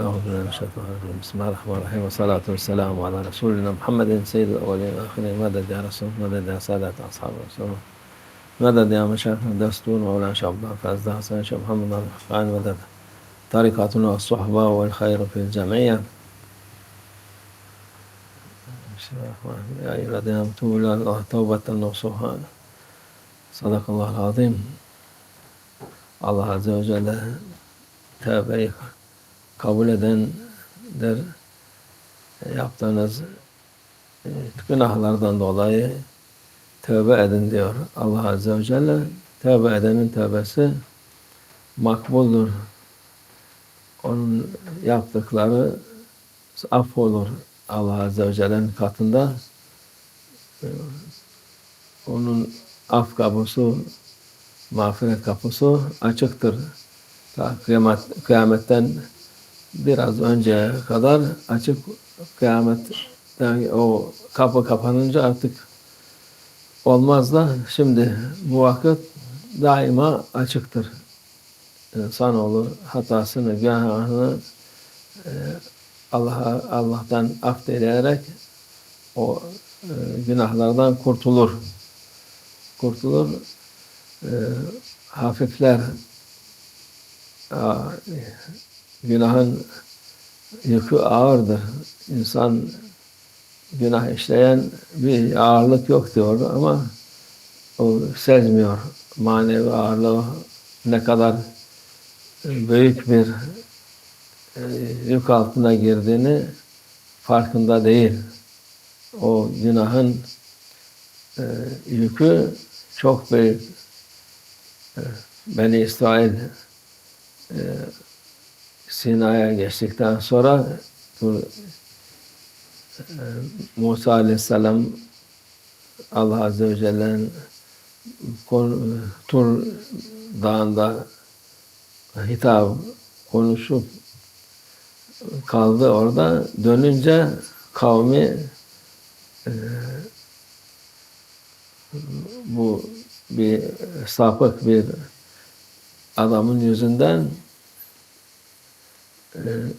أعوذ بالله من الشيطان الرجيم. بسم الله الرحمن الرحيم والصلاة والسلام على رسولنا محمد سيد الأولين والآخرين. مدد يا رسول مدد يا سادة أصحاب رسول مدد يا مشايخنا شيخ عبد الله فاز حسن شيخ محمد الحقان مدد طريقتنا والصحبة والخير في الجمعية الله يا أيها الذين آمنوا توبوا إلى الله توبة نصوحا. صدق الله العظيم. Azze ve Celle tevbeyi kabul edenler yaptığınız e, günahlardan dolayı tövbe edin diyor Allah Azze ve Celle. Tövbe edenin tövbesi makbuldur. Onun yaptıkları affolur Allah Azze ve Celle'nin katında. E, Onun af kapısı, mağfiret kapısı açıktır. Ta kıyamet, kıyametten biraz önceye kadar açık kıyametten o kapı kapanınca artık olmaz da şimdi bu vakit daima açıktır. İnsanoğlu hatasını, günahını e, Allah'a Allah'tan af dileyerek o e, günahlardan kurtulur. Kurtulur. E, hafifler günahın yükü ağırdır. İnsan günah işleyen bir ağırlık yok diyor ama o sezmiyor. Manevi ağırlığı ne kadar büyük bir e, yük altına girdiğini farkında değil. O günahın e, yükü çok büyük. E, Beni İsrail Sina'ya geçtikten sonra Tur, e, Musa Aleyhisselam Allah Azze ve Celle'nin Tur Dağı'nda hitap konuşup kaldı orada. Dönünce kavmi e, bu bir sapık bir adamın yüzünden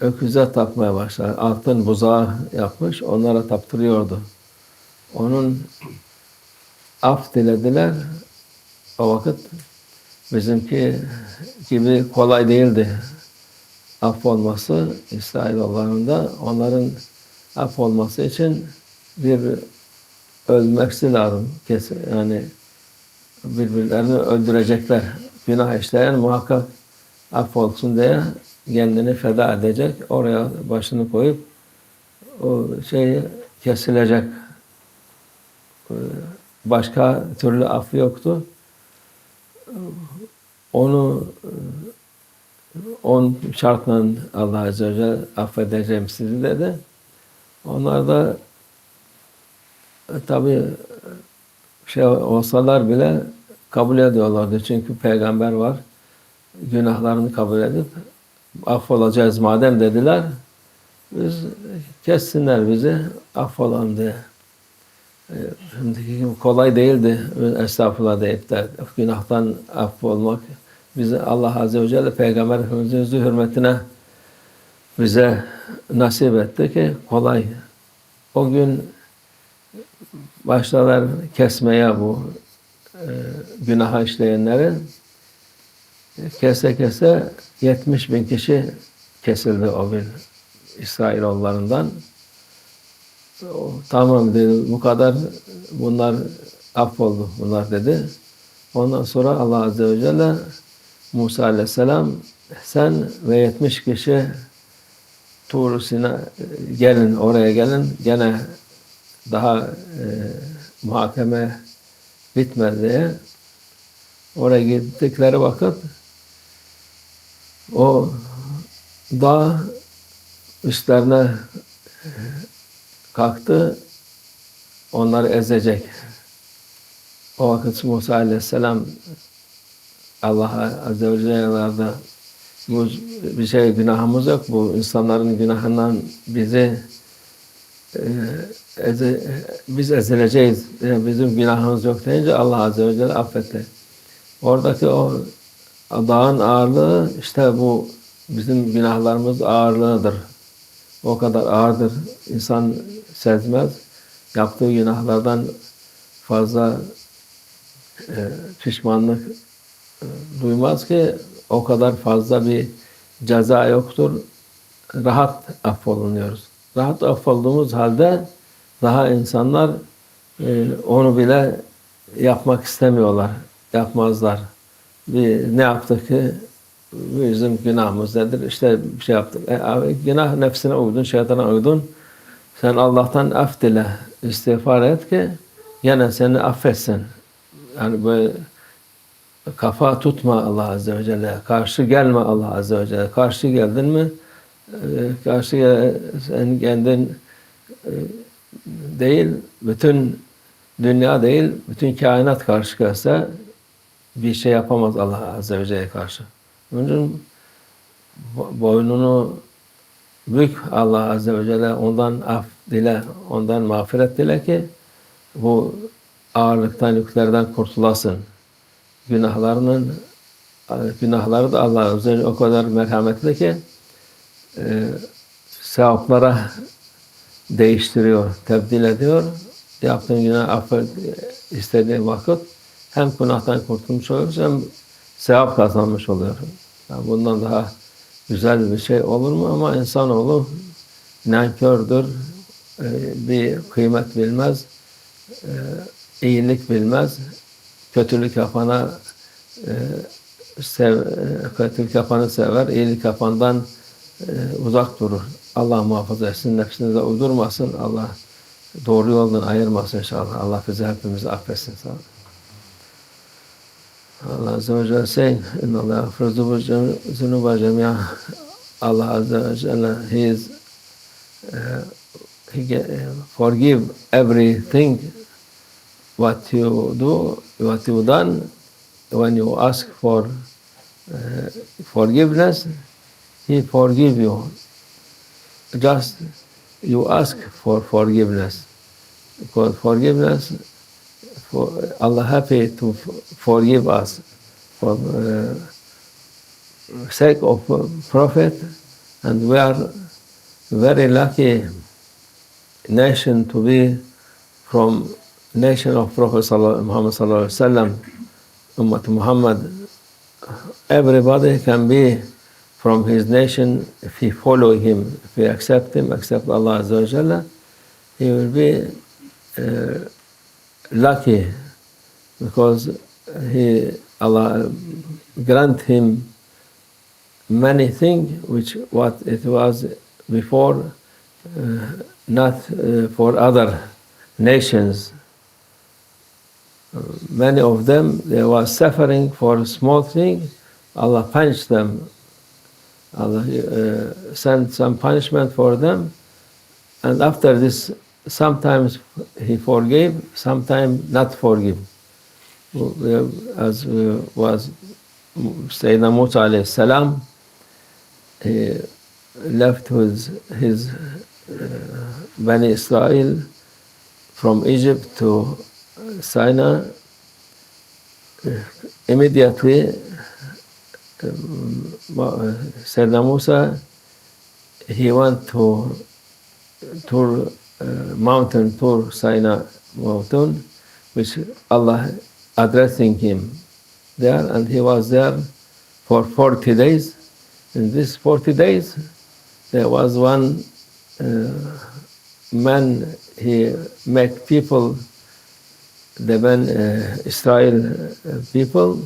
öküze tapmaya başlar. Altın buzağı yapmış, onlara taptırıyordu. Onun af dilediler. O vakit bizimki gibi kolay değildi. Af olması İsrailoğullarında onların af olması için bir ölmesi lazım. Kesin. Yani birbirlerini öldürecekler. Günah işleyen muhakkak affolsun diye kendini feda edecek. Oraya başını koyup o şey kesilecek. Başka türlü af yoktu. Onu on şartla Allah Azze ve Celle affedeceğim sizi dedi. Onlar da tabi şey olsalar bile kabul ediyorlardı. Çünkü peygamber var. Günahlarını kabul edip affolacağız madem dediler. Biz kessinler bizi affolalım diye. Şimdiki gibi kolay değildi. Estağfurullah deyip de günahtan affolmak. Bize Allah Azze ve Celle Peygamber Efendimiz'in hürmetine bize nasip etti ki kolay. O gün başladılar kesmeye bu e, günah işleyenleri. Kese kese 70 bin kişi kesildi o gün İsrailoğullarından. O, tamam dedi, bu kadar bunlar affoldu bunlar dedi. Ondan sonra Allah Azze ve Celle Musa Aleyhisselam sen ve 70 kişi Tur gelin oraya gelin gene daha e, muhakeme bitmedi diye oraya gittikleri vakit o dağ üstlerine kalktı onları ezecek. O vakit Musa Aleyhisselam Allah Azze ve Celle'de bu bir şey günahımız yok. Bu insanların günahından bizi e, eze, biz ezileceğiz. Yani bizim günahımız yok deyince Allah Azze ve Celle affetti. Oradaki o dağın ağırlığı işte bu bizim günahlarımız ağırlığıdır. O kadar ağırdır. İnsan sezmez. Yaptığı günahlardan fazla e, pişmanlık e, duymaz ki o kadar fazla bir ceza yoktur. Rahat affolunuyoruz. Rahat affolduğumuz halde daha insanlar e, onu bile yapmak istemiyorlar. Yapmazlar. Bir ne yaptık ki bizim günahımız nedir? İşte bir şey yaptık. E, abi, günah nefsine uydun, şeytana uydun. Sen Allah'tan af dile, istiğfar et ki yine seni affetsin. Yani böyle kafa tutma Allah Azze ve Celle. Karşı gelme Allah Azze ve Celle. Karşı geldin mi e, karşı sen kendin e, değil, bütün dünya değil, bütün kainat karşı gelse bir şey yapamaz Allah Azze ve Celle'ye karşı. Onun için bo- boynunu bük Allah Azze ve Celle ondan af dile, ondan mağfiret dile ki bu ağırlıktan, yüklerden kurtulasın. Günahlarının günahları da Allah Azze ve Celle o kadar merhametli ki e, sevaplara değiştiriyor, tebdil ediyor. Yaptığın günah affet istediği vakit hem günahtan kurtulmuş oluyoruz hem sevap kazanmış oluyor. Yani bundan daha güzel bir şey olur mu? Ama insanoğlu nankördür, e, bir kıymet bilmez, e, iyilik bilmez, kötülük yapana e, sev, kötülük yapanı sever, iyilik yapandan uzak durur. Allah muhafaza etsin, nefsinize uydurmasın. Allah doğru yoldan ayırmasın inşallah. Allah bizi hepimizi affetsin. Sağ olun. Allah Azze ve Celle saying, İnna Allah afrazu zunuba cemi'a. Allah Azze ve Celle, He is, uh, He get, uh, forgive everything what you do, what you done, when you ask for uh, forgiveness, He forgive you. Just you ask for forgiveness. Because forgiveness, for Allah happy to forgive us for uh, sake of uh, Prophet, and we are very lucky nation to be from nation of Prophet Muhammad Sallallahu Alaihi Wasallam, Ummah Muhammad. Everybody can be from his nation if he follow him, if he accept him, accept Allah Azza wa Jalla, he will be uh, lucky because he Allah grant him many things which what it was before uh, not uh, for other nations. Many of them they were suffering for a small thing. Allah punished them. Allah uh, sent some punishment for them, and after this, sometimes He forgave, sometimes not forgive. As uh, was Sayyidina Musa alayhi salam, he left with his uh, Bani Israel from Egypt to Sinai. Uh, Immediately, um, Sayyidina Musa, he went to uh, mountain, Tur Sinai mountain, which Allah addressing him there, and he was there for 40 days. In this 40 days, there was one uh, man, he met people, the man, uh, Israel uh, people,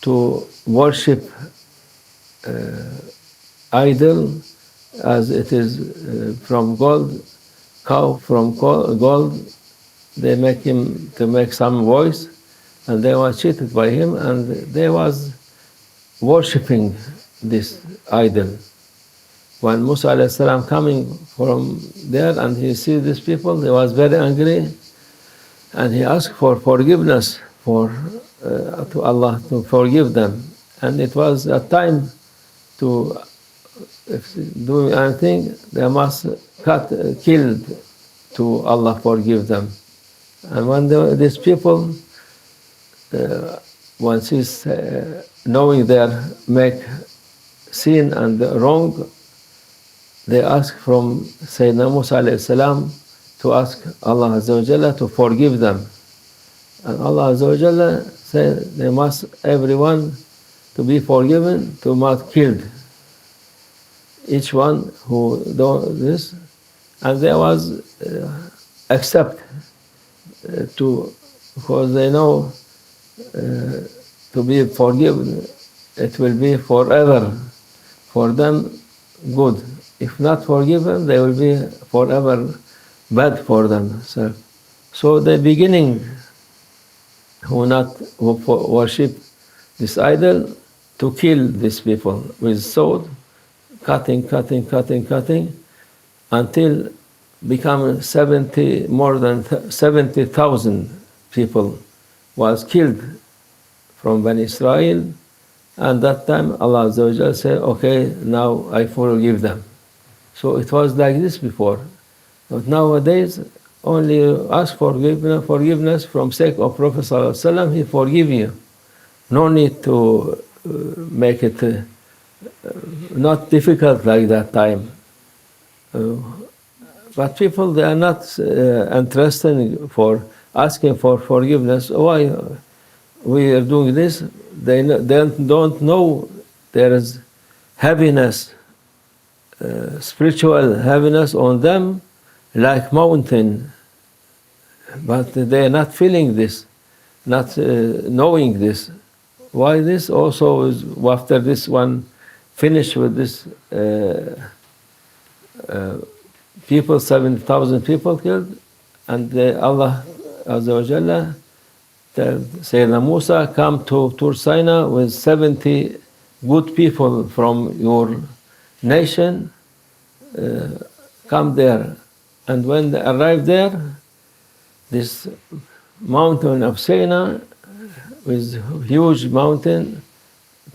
to worship uh, idol as it is uh, from gold, cow from gold. They make him to make some voice, and they were cheated by him, and they was worshipping this idol. When Musa alayhi coming from there and he see these people, he was very angry, and he asked for forgiveness for uh, to Allah to forgive them. And it was a time to if do anything, they must cut, uh, killed to Allah forgive them. And when the, these people, uh, once is uh, knowing their make sin and wrong, they ask from Sayyidina Musa salam to ask Allah Azza to forgive them. And Allah Azza said they must, everyone to be forgiven, to not killed. Each one who do this, and there was uh, accept uh, to, because they know uh, to be forgiven, it will be forever for them good. If not forgiven, they will be forever bad for them. So, so the beginning, who not who worship this idol, to kill these people with sword, cutting, cutting, cutting, cutting, until become 70, more than 70,000 people was killed from Bani Israel. And that time Allah said, okay, now I forgive them. So it was like this before. But nowadays, only ask forgiveness, forgiveness from sake of Prophet Sallallahu Alaihi Wasallam, he forgive you. No need to uh, make it uh, not difficult like that time. Uh, but people, they are not uh, interested for asking for forgiveness. Why we are doing this? They, they don't know there is heaviness, uh, spiritual heaviness on them like mountain. But they are not feeling this, not uh, knowing this. Why this? Also, is after this one finish with this uh, uh, people, 7,000 people killed, and uh, Allah Azza wa Jalla, tell Sayyidina Musa, come to Tur with 70 good people from your nation, uh, come there. And when they arrived there, this mountain of Sinai, with huge mountain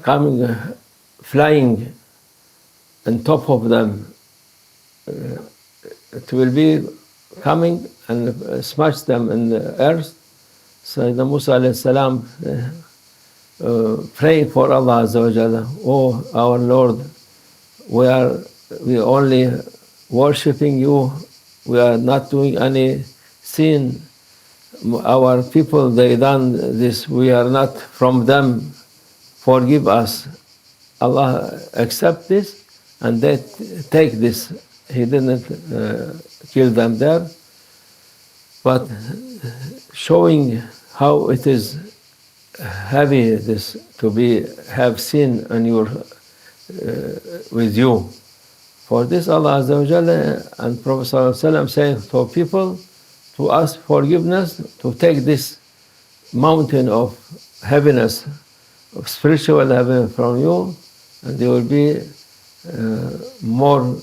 coming, flying on top of them, it will be coming and uh, smash them in the earth. Sayyidina Musa alayhi salam uh, uh, praying for Allah Azza wa Jalla, Oh our Lord, we are we only worshipping you, we are not doing any sin. Our people they done this, we are not from them. Forgive us. Allah accept this and they take this. He didn't uh, kill them there, but showing how it is heavy this to be have sin on your uh, with you. For this Allah Azza wa Jalla and Prophet Sallallahu saying for people to ask forgiveness, to take this mountain of heaviness, of spiritual heaven from you, they will be uh, more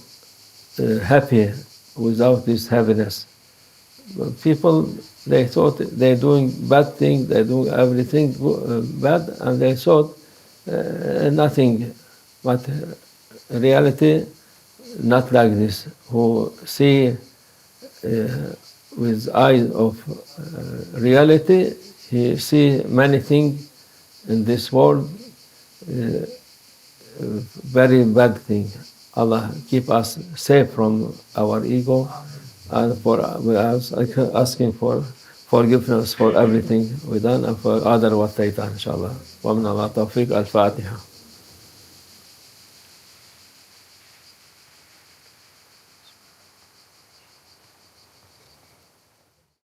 uh, happy without this heaviness. But people, they thought they're doing bad things, they're doing everything uh, bad, and they thought uh, nothing. But reality, not like this. Who see uh, with eyes of uh, reality, he see many things in this world, very bad thing. Allah keep us safe from our ego, and for we are asking for forgiveness for everything we done and for other what they done. Inshallah. ومن الله توفيق الفاتحة.